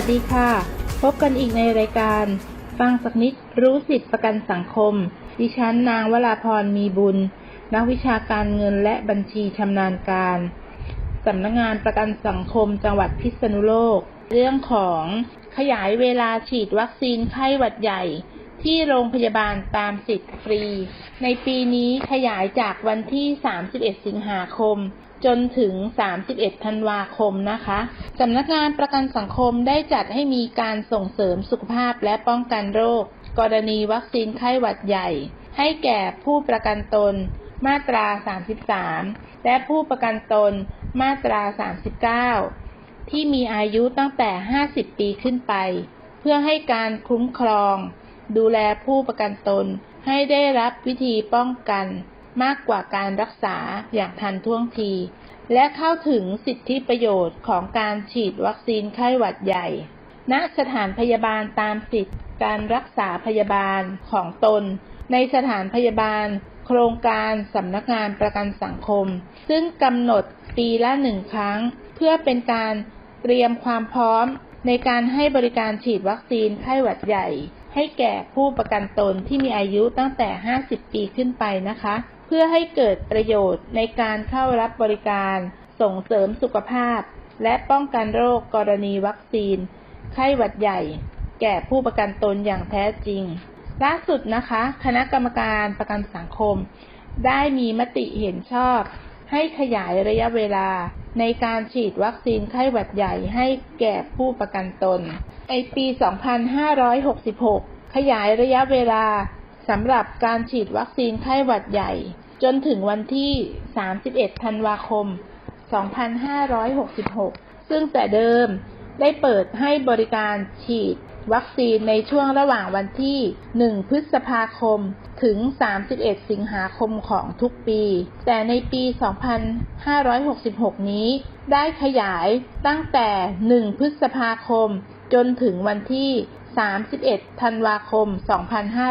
สดีค่ะ พบกันอีกในรายการ ฟังสักนิดรู้สิทธิประกันสังคม ดิฉันนางวราพรมีบุญ นักวิชาการเงินและบัญชีชำนาญการสำนักงงานประกันสังคมจังหวัดพิษณุโลก เรื่องของขยายเวลาฉีดวัคซีนไข้หวัดใหญ่ ที่โรงพยาบาลตามสิทธิ์ฟรี ในปีนี้ขยายจากวันที่ 31 สิงหาคม จนถึง 31 ธันวาคมนะคะสำนักงานประกันสังคมได้จัดให้มีการส่งเสริมสุขภาพและป้องกันโรค กรณีวัคซีนไข้หวัดใหญ่ ให้แก่ผู้ประกันตน มาตรา 33 และผู้ประกันตน มาตรา 39 ที่มีอายุตั้งแต่ 50 ปีขึ้นไป เพื่อให้การคุ้มครอง ดูแลผู้ประกันตน ให้ได้รับวิธีป้องกัน มากกว่าการรักษาอย่างทันท่วงที และเข้าถึงสิทธิประโยชน์ของการฉีดวัคซีนไข้หวัดใหญ่ ณ สถานพยาบาลตามสิทธิการรักษาพยาบาลของตน ในสถานพยาบาล โครงการสำนักงานประกันสังคม ซึ่งกำหนดปีละหนึ่งครั้ง เพื่อเป็นการเตรียมความพร้อมในการให้บริการฉีดวัคซีนไข้หวัดใหญ่ ให้แก่ผู้ประกันตนที่มีอายุตั้งแต่ 50 ปีขึ้นไปนะคะ เพื่อให้เกิดประโยชน์ในการเข้ารับบริการ ส่งเสริมสุขภาพ และป้องกันโรคกรณีวัคซีน ไข้หวัดใหญ่ แก่ผู้ประกันตนอย่างแท้จริง ล่าสุดนะคะ คณะกรรมการประกันสังคม ได้มีมติเห็นชอบ ให้ขยายระยะเวลา ในการฉีดวัคซีนไข้หวัดใหญ่ให้แก่ผู้ประกันตน ในปี 2566 ขยายระยะเวลาสำหรับการฉีดวัคซีนไข้หวัดใหญ่ จนถึงวันที่ 31 ธันวาคม 2566 ซึ่งแต่เดิมได้เปิดให้บริการฉีด วัคซีนในช่วงระหว่างวันที่ 1 พฤษภาคม ถึง 31 สิงหาคมของทุกปี แต่ในปี 2566 นี้ ได้ขยายตั้งแต่ 1 พฤษภาคม จนถึงวันที่ 31 ธันวาคม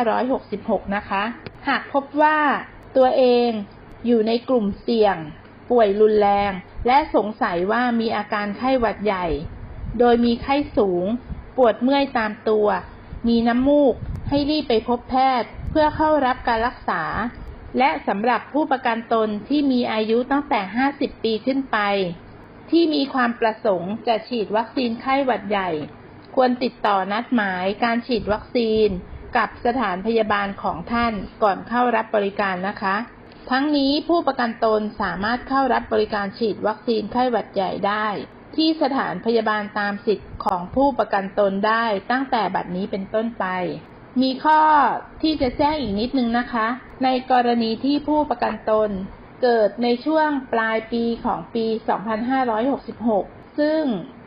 2566 นะคะ หากพบว่าตัวเองอยู่ในกลุ่มเสี่ยง ป่วยรุนแรง และสงสัยว่ามีอาการไข้หวัดใหญ่ โดยมีไข้สูง ปวดเมื่อยตามตัว มีน้ำมูก ให้รีบไปพบแพทย์เพื่อเข้ารับการรักษา และสำหรับผู้ประกันตนที่มีอายุตั้งแต่ 50 ปีขึ้นไป ที่มีความประสงค์จะฉีดวัคซีนไข้หวัดใหญ่ ควรติดต่อนัดหมายการฉีดวัคซีนกับสถานพยาบาลของท่านก่อนเข้ารับบริการนะคะ ทั้งนี้ผู้ประกันตนสามารถเข้ารับบริการฉีดวัคซีนไข้หวัดใหญ่ได้ ที่สถานพยาบาลตามสิทธิ์ของผู้ประกันตนได้ตั้งแต่บัดนี้เป็นต้นไป มีข้อที่จะแจ้งอีกนิดนึงนะคะ ในกรณีที่ผู้ประกันตนเกิดในช่วงปลายปีของปี 2566 ซึ่ง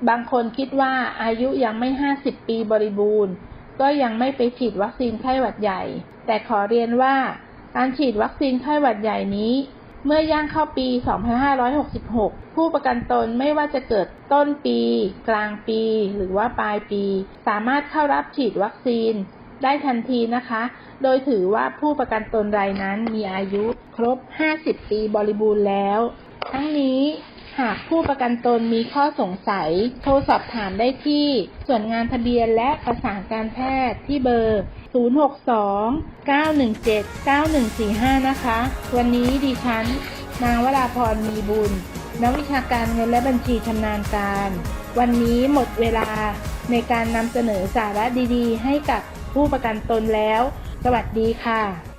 บางคนคิดว่าอายุยังไม่ 50 ปีบริบูรณ์ ก็ยังไม่ไปฉีดวัคซีนไข้หวัดใหญ่ แต่ขอเรียนว่า การฉีดวัคซีนไข้หวัดใหญ่นี้ เมื่อย่างเข้าปี 2566 ผู้ประกันตนไม่ว่าจะเกิดต้นปี กลางปี หรือว่าปลายปี สามารถเข้ารับฉีดวัคซีนได้ทันทีนะคะ โดยถือว่าผู้ประกันตนรายนั้นมีอายุครบ 50 ปีบริบูรณ์แล้ว ทั้งนี้หากผู้ประกันตนมีข้อสงสัย โทรสอบถามได้ที่ส่วนงานทะเบียนและประสานการแพทย์ที่เบอร์ 062 917 9145 นะคะ วันนี้ดิฉัน นางวราพรมีบุญ นักวิชาการเงินและบัญชีชำนาญการ วันนี้หมดเวลาในการนำเสนอสาระดีๆ ให้กับผู้ประกันตนแล้ว สวัสดีค่ะ